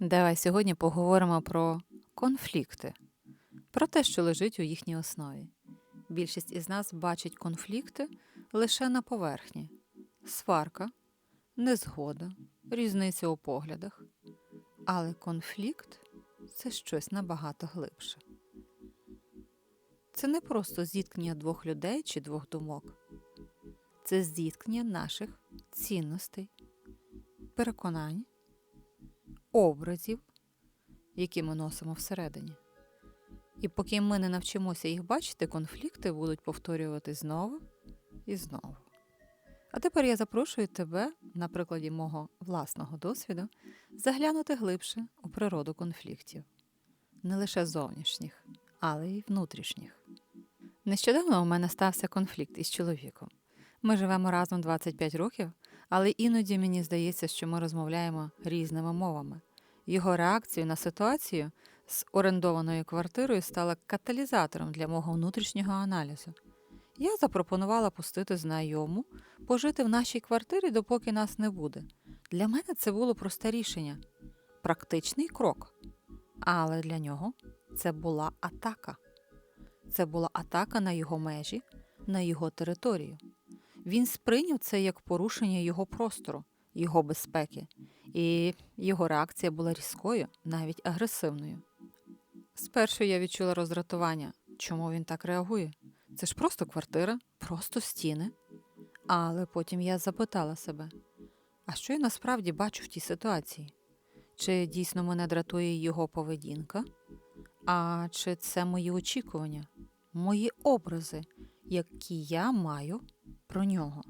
Давай сьогодні поговоримо про конфлікти, про те, що лежить у їхній основі. Більшість із нас бачить конфлікти лише на поверхні: сварка, незгода, різниця у поглядах. Але конфлікт це щось набагато глибше. Це не просто зіткнення двох людей чи двох думок, це зіткнення наших цінностей, переконань образів, які ми носимо всередині. І поки ми не навчимося їх бачити, конфлікти будуть повторювати знову і знову. А тепер я запрошую тебе, на прикладі мого власного досвіду, заглянути глибше у природу конфліктів, не лише зовнішніх, але й внутрішніх. Нещодавно у мене стався конфлікт із чоловіком. Ми живемо разом 25 років, але іноді мені здається, що ми розмовляємо різними мовами. Його реакція на ситуацію з орендованою квартирою стала каталізатором для мого внутрішнього аналізу. Я запропонувала пустити знайому, пожити в нашій квартирі, допоки нас не буде. Для мене це було просте рішення, практичний крок. Але для нього це була атака. Це була атака на його межі, на його територію. Він сприйняв це як порушення його простору, його безпеки, і його реакція була різкою, навіть агресивною. Спершу я відчула роздратування, чому він так реагує. Це ж просто квартира, просто стіни. Але потім я запитала себе: а що я насправді бачу в тій ситуації? Чи дійсно мене дратує його поведінка? А чи це мої очікування, мої образи, які я маю про нього?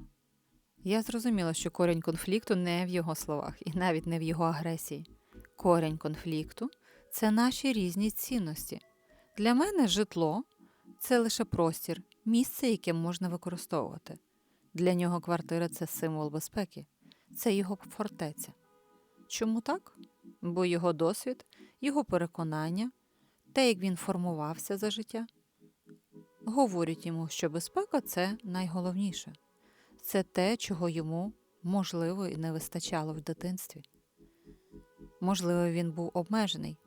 Я зрозуміла, що корінь конфлікту не в його словах і навіть не в його агресії. Корінь конфлікту це наші різні цінності. Для мене житло це лише простір, місце, яке можна використовувати. Для нього квартира це символ безпеки, це його фортеця. Чому так? Бо його досвід, його переконання, те, як він формувався за життя, говорять йому, що безпека це найголовніше. Це те, чого йому, можливо, і не вистачало в дитинстві. Можливо, він був обмежений,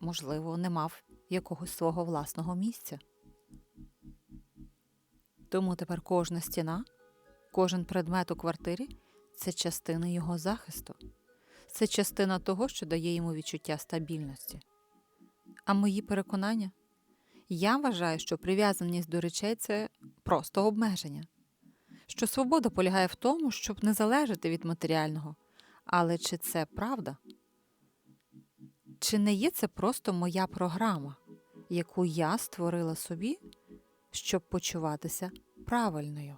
можливо, не мав якогось свого власного місця. Тому тепер кожна стіна, кожен предмет у квартирі це частина його захисту, це частина того, що дає йому відчуття стабільності. А мої переконання? Я вважаю, що прив'язаність до речей це просто обмеження, що свобода полягає в тому, щоб не залежати від матеріального. Але чи це правда? Чи не є це просто моя програма, яку я створила собі, щоб почуватися правильною?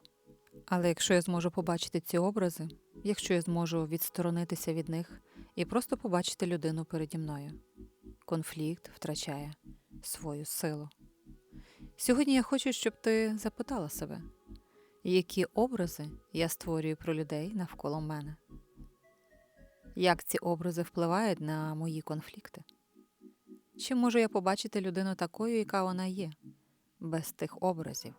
Але якщо я зможу побачити ці образи, якщо я зможу відсторонитися від них і просто побачити людину переді мною, конфлікт втрачає свою силу. Сьогодні я хочу, щоб ти запитала себе, які образи я створюю про людей навколо мене. Як ці образи впливають на мої конфлікти? Чи можу я побачити людину такою, яка вона є, без тих образів?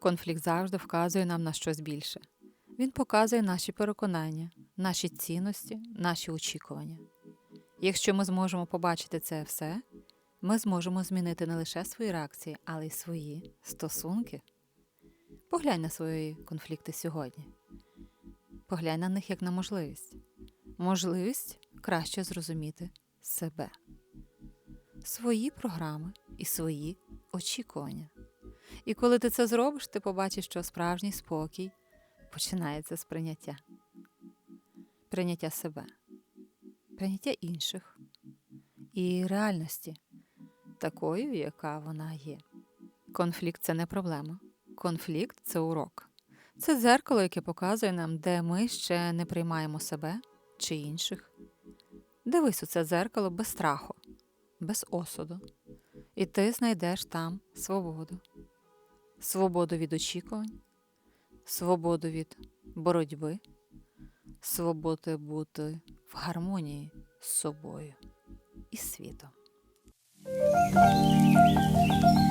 Конфлікт завжди вказує нам на щось більше. Він показує наші переконання, наші цінності, наші очікування. Якщо ми зможемо побачити це все, ми зможемо змінити не лише свої реакції, але й свої стосунки. Поглянь на свої конфлікти сьогодні. Поглянь на них як на можливість. Можливість краще зрозуміти себе, свої програми і свої очікування. І коли ти це зробиш, ти побачиш, що справжній спокій починається з прийняття, прийняття себе, прийняття інших і реальності, такою, яка вона є. Конфлікт це не проблема. Конфлікт це урок. Це дзеркало, яке показує нам, де ми ще не приймаємо себе чи інших. Дивись у це дзеркало без страху, без осуду, і ти знайдеш там свободу, свободу від очікувань, свободу від боротьби, свободу бути в гармонії з собою і світом. Música